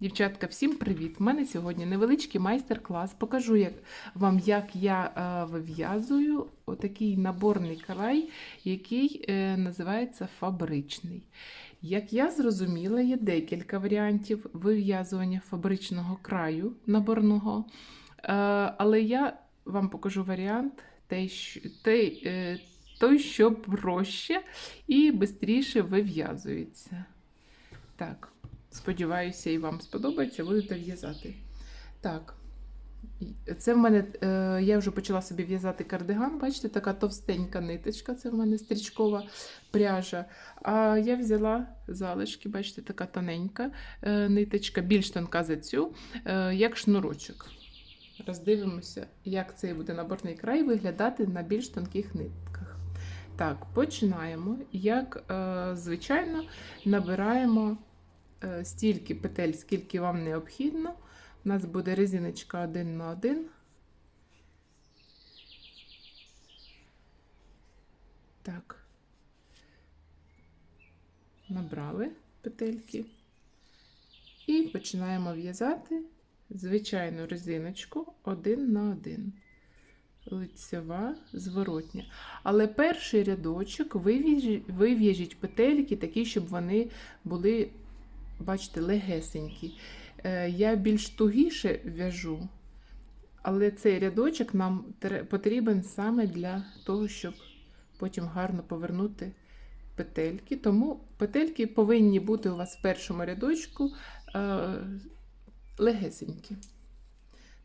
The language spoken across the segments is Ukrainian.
Дівчатка, всім привіт! У мене сьогодні невеличкий майстер-клас. Покажу як, вам, як я е, вив'язую отакий наборний край, який е, називається фабричний. Як я зрозуміла, є декілька варіантів вив'язування фабричного краю наборного. Е, але я вам покажу варіант що, той, е, той, що проще і швидше вив'язується. Так. Сподіваюся, і вам сподобається, будете в'язати. Так, це в мене, е, я вже почала собі в'язати кардиган. Бачите, така товстенька ниточка, це в мене стрічкова пряжа. А я взяла залишки, бачите, така тоненька е, ниточка, більш тонка за цю, е, як шнурочок. Роздивимося, як цей буде наборний край виглядати на більш тонких нитках. Так, починаємо. Як е, звичайно, набираємо стільки петель, скільки вам необхідно. У нас буде резиночка 1 на 1. Так. Набрали петельки. І починаємо в'язати звичайну резиночку 1 на 1. Лицева, зворотня. Але перший рядочок вив'яжіть петельки такі, щоб вони були, бачите, легесенькі. Е, Я більш тугіше в'яжу, але цей рядочок нам потрібен саме для того, щоб потім гарно повернути петельки. Тому петельки повинні бути у вас в першому рядочку е, легесенькі.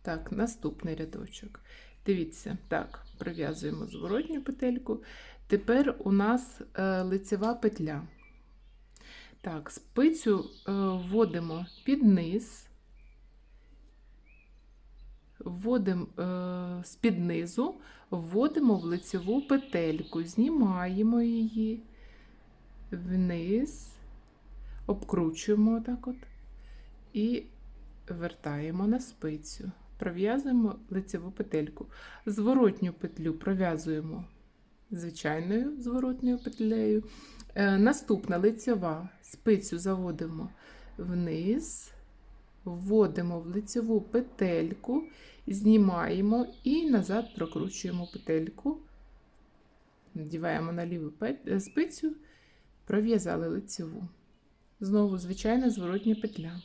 Так, наступний рядочок. Дивіться, так, пров'язуємо зворотню петельку. Тепер у нас е, лицева петля. Так, спицю е, вводимо під низ, вводимо е, з-під низу, вводимо в лицеву петельку, знімаємо її вниз, обкручуємо так от і вертаємо на спицю. Пров'язуємо лицеву петельку. Зворотню петлю пров'язуємо звичайною зворотньою петлею. Е, наступна лицьова спицю заводимо вниз, вводимо в лицеву петельку, знімаємо і назад прокручуємо петельку, надіваємо на ліву е, спицю, пров'язали лицеву. Знову звичайна зворотня петля.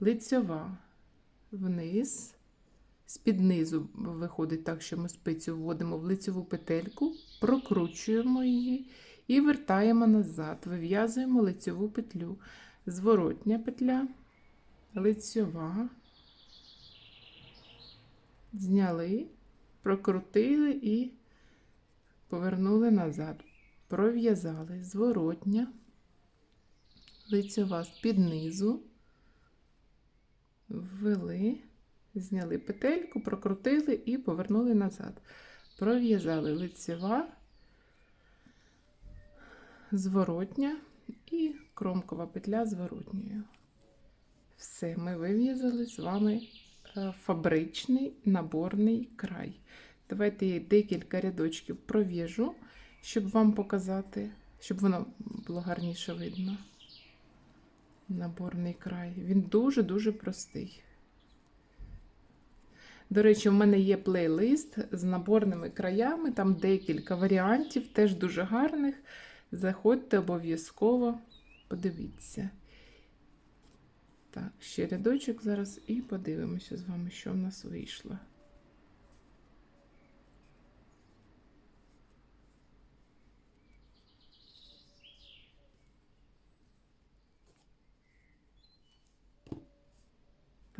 Лицьова вниз, з-під низу виходить так, що ми спицю вводимо в лицеву петельку, прокручуємо її і вертаємо назад. Вив'язуємо лицеву петлю. Зворотня петля, лицьова, зняли, прокрутили і повернули назад. Пров'язали зворотня, лицьова з-під низу, ввели, зняли петельку, прокрутили і повернули назад. Пров'язали лицева, зворотня і кромкова петля зворотньою. Все, ми вив'язали з вами е, фабричний наборний край. Давайте я декілька рядочків пров'яжу, щоб вам показати, щоб воно було гарніше видно. Наборний край. Він дуже-дуже простий. До речі, в мене є плейлист з наборними краями, там декілька варіантів, теж дуже гарних. Заходьте обов'язково, подивіться. Так, ще рядочок зараз і подивимося з вами, що в нас вийшло.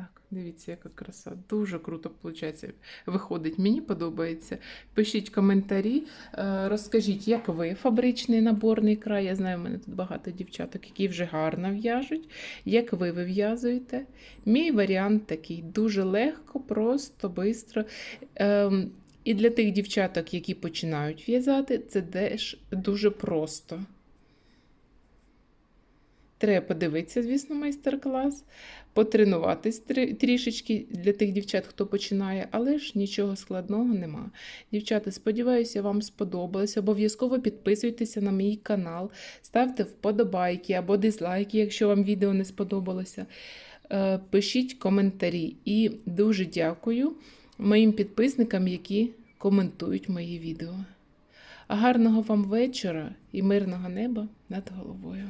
Так, дивіться, яка краса. Дуже круто виходить. Виходить, мені подобається. Пишіть коментарі, е, розкажіть, як ви фабричний наборний край. Я знаю, в мене тут багато дівчаток, які вже гарно в'яжуть. Як ви вив'язуєте? Мій варіант такий: дуже легко, просто, швидко. Ем, І для тих дівчаток, які починають в'язати, це дуже просто. Треба подивитися, звісно, майстер-клас, потренуватись трішечки для тих дівчат, хто починає, але ж нічого складного нема. Дівчата, сподіваюся, вам сподобалось. Обов'язково підписуйтеся на мій канал, ставте вподобайки або дизлайки, якщо вам відео не сподобалося. Е, Пишіть коментарі. І дуже дякую моїм підписникам, які коментують мої відео. Гарного вам вечора і мирного неба над головою.